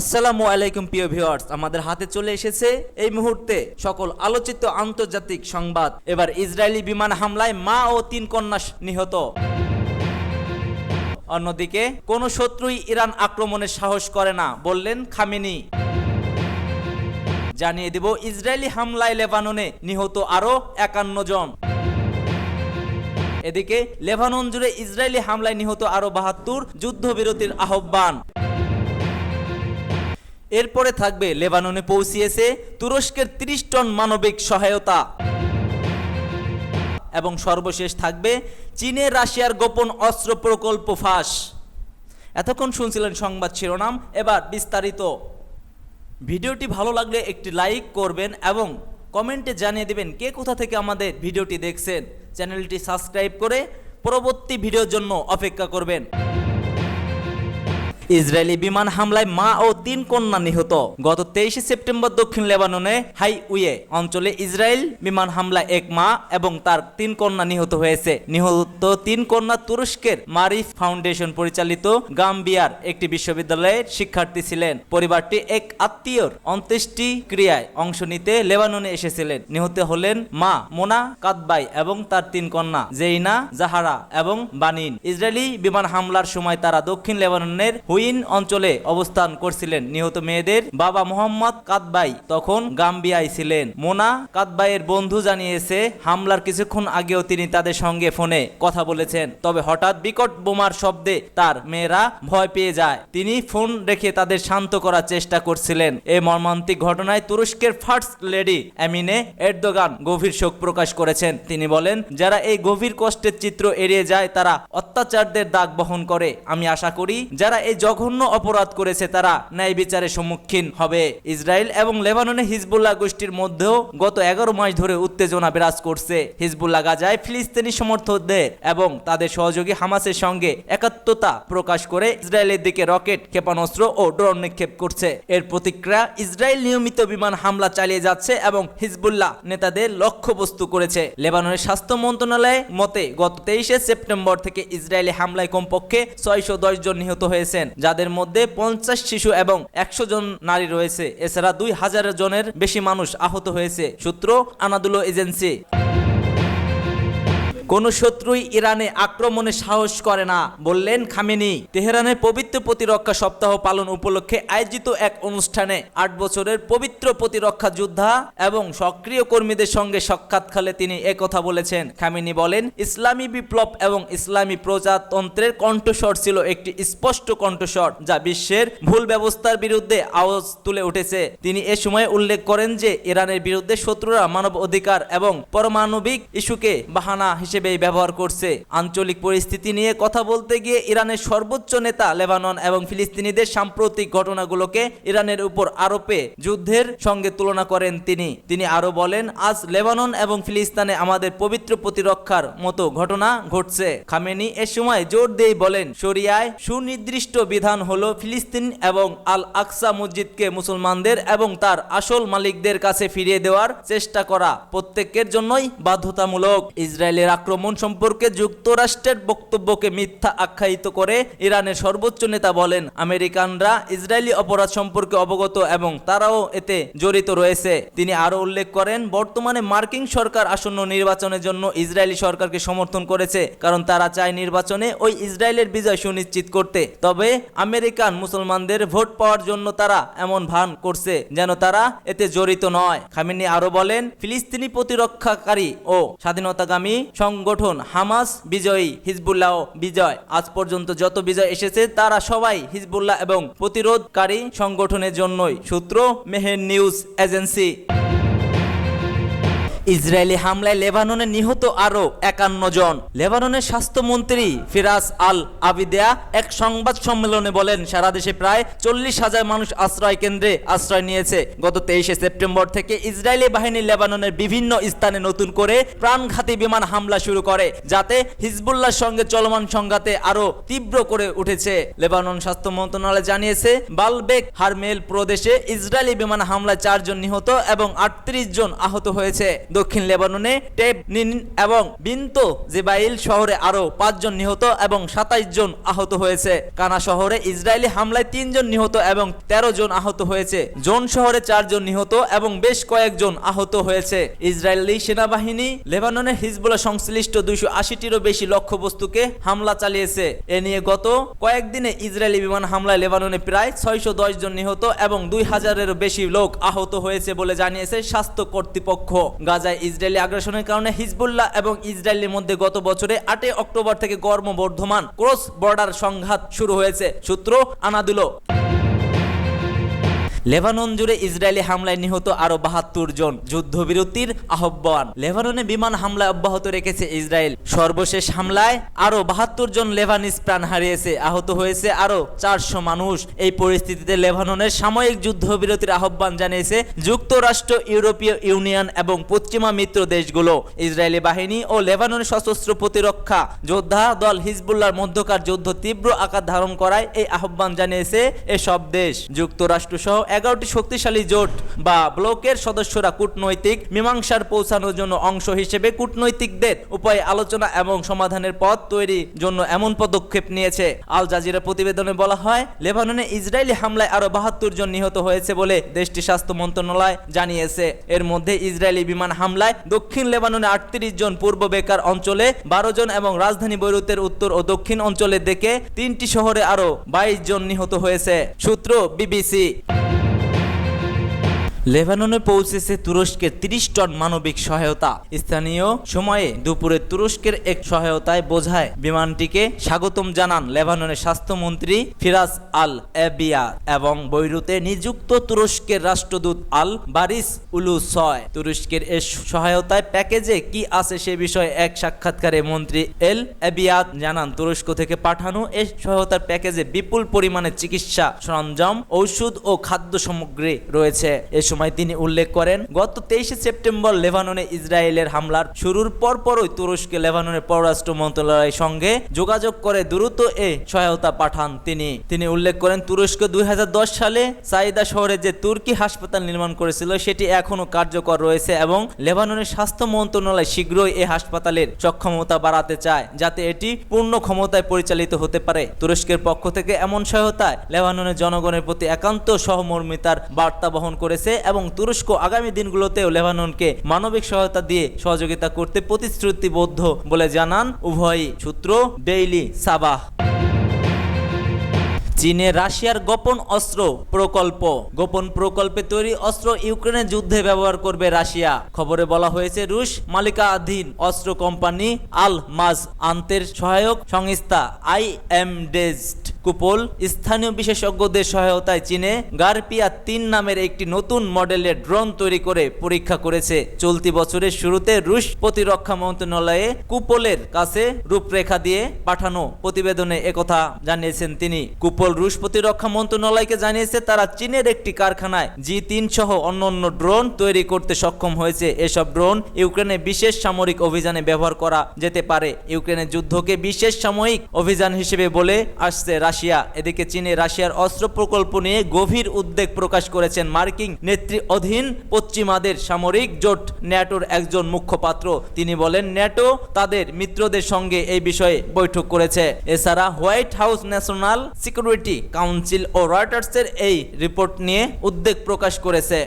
আসসালামু আলাইকুম প্রিয় ভিউয়ার্স, আমাদের হাতে চলে এসেছে এই মুহূর্তে সকল আলোচিত আন্তর্জাতিক সংবাদ। এবার ইসরায়েলি বিমান হামলায় মা ও তিন কন্যা নিহত। অন্যদিকে, কোন শত্রুই ইরান আক্রমণের সাহস করে না, বললেন খামেনি। জানিয়ে দেব, ইসরায়েলি হামলায় লেবাননে নিহত আরও একান্ন জন। এদিকে, লেবানন জুড়ে ইসরায়েলি হামলায় নিহত আরও বাহাত্তর যুদ্ধবিরতির আহ্বান। এরপরে থাকবে লেবাননে পৌঁছিয়েছে তুরস্কের ৩০ টন মানবিক সহায়তা। এবং সর্বশেষ থাকবে চীনে রাশিয়ার গোপন অস্ত্র প্রকল্প ফাঁস। এতক্ষণ শুনছিলেন সংবাদ শিরোনাম, এবার বিস্তারিত। ভিডিওটি ভালো লাগলে একটি লাইক করবেন এবং কমেন্টে জানিয়ে দেবেন কে কোথা থেকে আমাদের ভিডিওটি দেখছেন। চ্যানেলটি সাবস্ক্রাইব করে পরবর্তী ভিডিওর জন্য অপেক্ষা করবেন। ইসরায়েলি বিমান হামলায় মা ও তিন কন্যা নিহত। গত তেইশে সেপ্টেম্বর দক্ষিণ লেবাননে হাইউয়ে অঞ্চলে ইসরায়েল বিমান হামলায় এক মা এবং তার তিন কন্যা নিহত হয়েছে। নিহত তিন কন্যা তুরস্কের মারিফ ফাউন্ডেশন পরিচালিত গাম্বিয়ার একটি বিশ্ববিদ্যালয়ের শিক্ষার্থী ছিলেন। পরিবারটি এক আত্মীয়র অন্ত্যেষ্টি ক্রিয়ায় অংশ নিতে লেবাননে এসেছিলেন। নিহত হলেন মা মোনা কাদবাই এবং তার তিন কন্যা জেইনা জাহারা এবং বানিন। ইসরায়েলি বিমান হামলার সময় তারা দক্ষিণ লেবাননের হুইন অঞ্চলে অবস্থান করছিলেন নিহত মেয়েদের বাবা মোহাম্মদ কাদবাই তখন গাম্বিয়ায় ছিলেন। মোনা কাদবাইয়ের বন্ধু জানিয়েছে, হামলার কিছুক্ষণ আগেও তিনি তাদের সঙ্গে ফোনে কথা বলেছেন। তবে হঠাৎ বিকট বোমার শব্দে তার মেয়েরা ভয় পেয়ে যায়। তিনি ফোন রেখে তাদের শান্ত করার চেষ্টা করছিলেন। এই মর্মান্তিক ঘটনায় তুরস্কের ফার্স্ট লেডি অ্যামিনে এরদোগান গভীর শোক প্রকাশ করেছেন। তিনি বলেন, যারা এই গভীর কষ্টের চিত্র এড়িয়ে যায়, তারা অত্যাচারদের দাগ বহন করে। আমি আশা করি, যারা এই জঘন্য অপরাধ করেছে তারা। ন্যায় বিচারের সম্মুখীন হবে। ইসরায়েল এবং লেবাননে হিজবুল্লাহ গোষ্ঠীর মধ্যেও গত এগারো মাস ধরে উত্তেজনা বিরাজ করছে। হিজবুল্লাহ গাজায় ফিলিস্তিনি সমর্থকদের এবং তাদের সহযোগী হামাসের সঙ্গে একাত্মতা প্রকাশ করে ইসরায়েলের দিকে রকেট, ক্ষেপণাস্ত্র ও ড্রোন নিক্ষেপ করছে। এর প্রতিক্রিয়া, ইসরায়েল নিয়মিত বিমান হামলা চালিয়ে যাচ্ছে এবং হিজবুল্লাহ নেতাদের লক্ষ্যবস্তু করেছে। লেবাননের স্বাস্থ্য মন্ত্রণালয় মতে, গত তেইশে সেপ্টেম্বর থেকে ইসরায়েলি হামলায় কমপক্ষে ছয়শো দশ জন নিহত হয়েছেন। যাদের মধ্যে পঞ্চাশ শিশু এবং একশো জন নারী রয়েছে। এছাড়া দুই হাজার জনের বেশি মানুষ আহত হয়েছে। সূত্র আনাদুলো এজেন্সি। কোন শত্রুই ইরানে আক্রমণে সাহস করে না, বললেন খামেনি। তেহরানের পবিত্র প্রতিরক্ষা সপ্তাহ পালন উপলক্ষে আয়োজিত এক অনুষ্ঠানে আট বছরের পবিত্র প্রতিরক্ষা যোদ্ধা এবং সক্রিয় কর্মীদের সঙ্গে সাক্ষাৎকালে তিনি একথা বলেছেন। খামেনি বলেন, ইসলামী বিপ্লব এবং ইসলামী প্রজাতন্ত্রের কণ্ঠস্বর ছিল একটি স্পষ্ট কণ্ঠস্বর, যা বিশ্বের ভুল ব্যবস্থার বিরুদ্ধে আওয়াজ তুলে উঠেছে। তিনি এ সময় উল্লেখ করেন যে, ইরানের বিরুদ্ধে শত্রুরা মানব অধিকার এবং পারমাণবিক ইস্যুকে বাহানা হিসেবে ব্যবহার করছে। আঞ্চলিক পরিস্থিতি নিয়ে কথা বলতে গিয়ে ইরানের সর্বোচ্চ নেতা লেবানন এবং ফিলিস্তিনিদের সাম্প্রতিক ঘটনাগুলোকে ইরানের উপর আরোপে যুদ্ধের সঙ্গে তুলনা করেন তিনি। তিনি আরও বলেন, আজ লেবানন এবং ফিলিস্তানে আমাদের পবিত্র প্রতিরক্ষার মতো ঘটনা ঘটছে। খামেনি এ সময় জোর দিয়ে বলেন, শরিয়ায় সুনির্দিষ্ট বিধান হলো ফিলিস্তিন এবং আল আকসা মসজিদকে মুসলমানদের এবং তার আসল মালিকদের কাছে ফিরিয়ে দেওয়ার চেষ্টা করা। প্রত্যেকের জন্যই বাধ্যতামূলক। ইসরায়েলের আক্রমণ সম্পর্কে যুক্তরাষ্ট্রের বক্তব্যকে মিথ্যা আখ্যায়িত করে ইরানের সর্বোচ্চ নেতা বলেন, আমেরিকানরা ইসরায়েলি অপরাধ সম্পর্কে অবগত এবং তারাও এতে জড়িত রয়েছে। তিনি আরও উল্লেখ করেন, বর্তমানে মার্কিন সরকার আসন্ন নির্বাচনের জন্য ইসরায়েলি সরকারকে সমর্থন করেছে, কারণ তারা চায় নির্বাচনে ওই ইসরায়েলের বিজয় সুনিশ্চিত করতে। তবে আমেরিকান মুসলমানদের ভোট পাওয়ার জন্য তারা এমন ভান করছে যেন তারা এতে জড়িত নয়। খামিনি আরও বলেন, ফিলিস্তিনি প্রতিরক্ষাকারী ও স্বাধীনতাগামী সংগঠন হামাস বিজয়ী, হিজবুল্লাহ বিজয়। আজ পর্যন্ত যত বিজয় এসেছে, তারা সবাই হিজবুল্লাহ এবং প্রতিরোধকারী সংগঠনের জন্যই। সূত্র মেহের নিউজ এজেন্সি। ইসরায়েলি হামলায় লেবাননে নিহত আরও একান্ন জন। লেবাননের স্বাস্থ্যমন্ত্রী ফিরাজ আল আবিদেয়া এক সংবাদ সম্মেলনে বলেন, সারা দেশে প্রায় চল্লিশ হাজার মানুষ আশ্রয় কেন্দ্রে আশ্রয় নিয়েছে। গত তেইশে সেপ্টেম্বর থেকে ইসরায়েলি বাহিনী লেবাননের বিভিন্ন স্থানে নতুন করে প্রাণঘাতী বিমান হামলা শুরু করে, যাতে হিজবুল্লাহর সঙ্গে চলমান সংঘাতে আরও তীব্র করে উঠেছে। লেবানন স্বাস্থ্য মন্ত্রণালয় জানিয়েছে, বালবেক হারমেল প্রদেশে ইসরায়েলি বিমান হামলায় চারজন নিহত এবং আটত্রিশ জন আহত হয়েছে। দক্ষিণ লেবাননে টেপ নিন এবং বিন্ত জেবাইল শহরে আরও পাঁচজন নিহত এবং সাতাইশ জন আহত হয়েছে। কানা শহরে ইসরায়েলি হামলায় তিনজন নিহত এবং তেরো জন আহত হয়েছে। জোন শহরে চারজন নিহত এবং বেশ কয়েকজন আহত হয়েছে। ইসরায়েলি সেনাবাহিনী লেবাননের হিজবুল্লাহ সংশ্লিষ্ট দুইশো আশিটিরও বেশি লক্ষ্যবস্তুকে হামলা চালিয়েছে। এ নিয়ে গত কয়েকদিনে ইসরায়েলি বিমান হামলায় লেবাননে প্রায় ছয়শো দশ জন নিহত এবং দুই হাজারেরও বেশি লোক আহত হয়েছে বলে জানিয়েছে স্বাস্থ্য কর্তৃপক্ষ। গাজায় ইসরায়েলি আগ্রাসনের কারণে হিজবুল্লাহ এবং ইসরায়েলের মধ্যে গত বছরে আটই অক্টোবর থেকে ক্রমবর্ধমান ক্রস বর্ডার সংঘাত শুরু হয়েছে। সূত্র আনাদুলো। লেবানন জুড়ে ইসরায়েলি হামলায় নিহত আরও বাহাত্তর জন যুদ্ধবিরতির আহ্বান। লেবাননে বিমান হামলায় অব্যাহত রেখেছে ইসরায়েল। সর্বশেষ হামলায় আরও বাহাত্তর জন লেবানিস প্রাণ হারিয়েছে, আহত হয়েছে আরও চারশো মানুষ। এই পরিস্থিতিতে লেবাননের সাময়িক যুদ্ধবিরতির আহ্বান জানিয়েছে যুক্তরাষ্ট্র, ইউরোপীয় ইউনিয়ন এবং পশ্চিমা মিত্র দেশগুলো। ইসরায়েলি বাহিনী ও লেবাননের সশস্ত্র প্রতিরক্ষা যোদ্ধা দল হিজবুল্লার মধ্যকার যুদ্ধ তীব্র আকার ধারণ করায় এই আহ্বান জানিয়েছে এসব দেশ। যুক্তরাষ্ট্র সহ এগারোটি শক্তিশালী জোট বা ব্লকের সদস্যরা কূটনৈতিক মীমাংসার পৌঁছানোর জন্য অংশ হিসেবে কূটনৈতিকদের উপায় আলোচনা এবং সমাধানের পথ তৈরির জন্য এমন পদক্ষেপ নিয়েছে। আল জাজিরা প্রতিবেদনে বলা হয়, লেবাননে ইসরায়েলি হামলায় আরও বাহাত্তর জন নিহত হয়েছে বলে দেশটির স্বাস্থ্য মন্ত্রণালয় জানিয়েছে। এর মধ্যে ইসরায়েলি বিমান হামলায় দক্ষিণ লেবাননে আটত্রিশ জন পূর্ব বেকার অঞ্চলে বারো জন এবং রাজধানী বৈরুতের উত্তর ও দক্ষিণ অঞ্চলের দিকে তিনটি শহরে আরও বাইশ জন নিহত হয়েছে। সূত্র বিবিসি। লেবাননে পৌঁছেছে তুরস্কের ৩০ টন মানবিক সহায়তা। স্থানীয় সময়ে দুপুরে তুরস্কের এক সহায়তায় বোঝায় বিমানটিকে স্বাগতম জানান লেবাননের স্বাস্থ্যমন্ত্রী ফিরাজ আল এবিয়া এবং বৈরুতে নিযুক্ত তুরস্কের রাষ্ট্রদূত আল বারিস উলু ছয় তুরস্কের এ সহায়তায় প্যাকেজে কি আছে সে বিষয়ে এক সাক্ষাৎকারে মন্ত্রী এল এবিয়াত জানান, তুরস্ক থেকে পাঠানো এ সহায়তার প্যাকেজে বিপুল পরিমাণে চিকিৎসা সরঞ্জাম, ঔষধ ও খাদ্য সামগ্রী রয়েছে। এ সময় তিনি উল্লেখ করেন, গত তেইশে সেপ্টেম্বর লেবাননে ইসরায়েলের হামলার শুরুর পরপরই তুরস্কে লেবাননের পররাষ্ট্র মন্ত্রণালয়ের সঙ্গে যোগাযোগ করে দ্রুত এ সহায়তা পাঠান তিনি। তিনি উল্লেখ করেন, তুরস্ক দুই সালে সাইদা শহরে যে তুর্কি হাসপাতাল নির্মাণ করেছিল, সেটি এখনও কার্যকর রয়েছে এবং লেবাননের স্বাস্থ্য মন্ত্রণালয় শীঘ্রই এই হাসপাতালের সক্ষমতা বাড়াতে চায়, যাতে এটি পূর্ণ ক্ষমতায় পরিচালিত হতে পারে। তুরস্কের পক্ষ থেকে এমন সহায়তায় লেবাননের জনগণের প্রতি একান্ত সহমর্মিতার বার্তা বহন করেছে এবং তুরস্ক আগামী দিনগুলোতেও লেবাননকে মানবিক সহায়তা দিয়ে সহযোগিতা করতে প্রতিশ্রুতিবদ্ধ বলে জানান উভয়ই সূত্র ডেইলি সাবাহ। চীনে রাশিয়ার গোপন অস্ত্র প্রকল্প। গোপন প্রকল্পে তৈরি অস্ত্র ইউক্রেনের যুদ্ধে ব্যবহার করবে রাশিয়া। খবরে বলা হয়েছে, রুশ মালিকাধীন অস্ত্র কোম্পানি আল মাজ আন্তের সহায়ক সংস্থা আই এম ডেস্ট। কুপল স্থানীয় বিশেষজ্ঞদের সহায়তায় চীনে গার্পিয়া তিন নামের একটি নতুন মডেলের ড্রোন তৈরি করে পরীক্ষা করেছে। চলতি বছরের শুরুতে রুশ প্রতিরক্ষা মন্ত্রণালয়ে কুপলের কাছে রূপরেখা দিয়ে পাঠানো প্রতিবেদনে একথা জানিয়েছেন তিনি। কুপল রুশ প্রতিরক্ষা মন্ত্রণালয়কে জানিয়েছে, তারা চীনের একটি কারখানায় জি তিন সহ অন্যান্য ড্রোন তৈরি করতে সক্ষম হয়েছে। এসব ড্রোন ইউক্রেনে বিশেষ সামরিক অভিযানে ব্যবহার করা যেতে পারে। ইউক্রেনের যুদ্ধকে বিশেষ সাময়িক অভিযান হিসেবে বলে আসছে রাশিয়া। এদিকে চীনে রাশিয়ার অস্ত্র প্রকল্প নিয়ে গভীর উদ্বেগ প্রকাশ করেছেন মার্কিন নেত্রী অধীন পশ্চিমাদের সামরিক জোট, ন্যাটোর একজন মুখপাত্র। তিনি বলেন, ন্যাটো তাদের মিত্রদের সঙ্গে এই বিষয়ে বৈঠক করেছে। এছাড়া White House National Security Council ও রয়টার্সের এই রিপোর্ট নিয়ে উদ্বেগ প্রকাশ করেছে।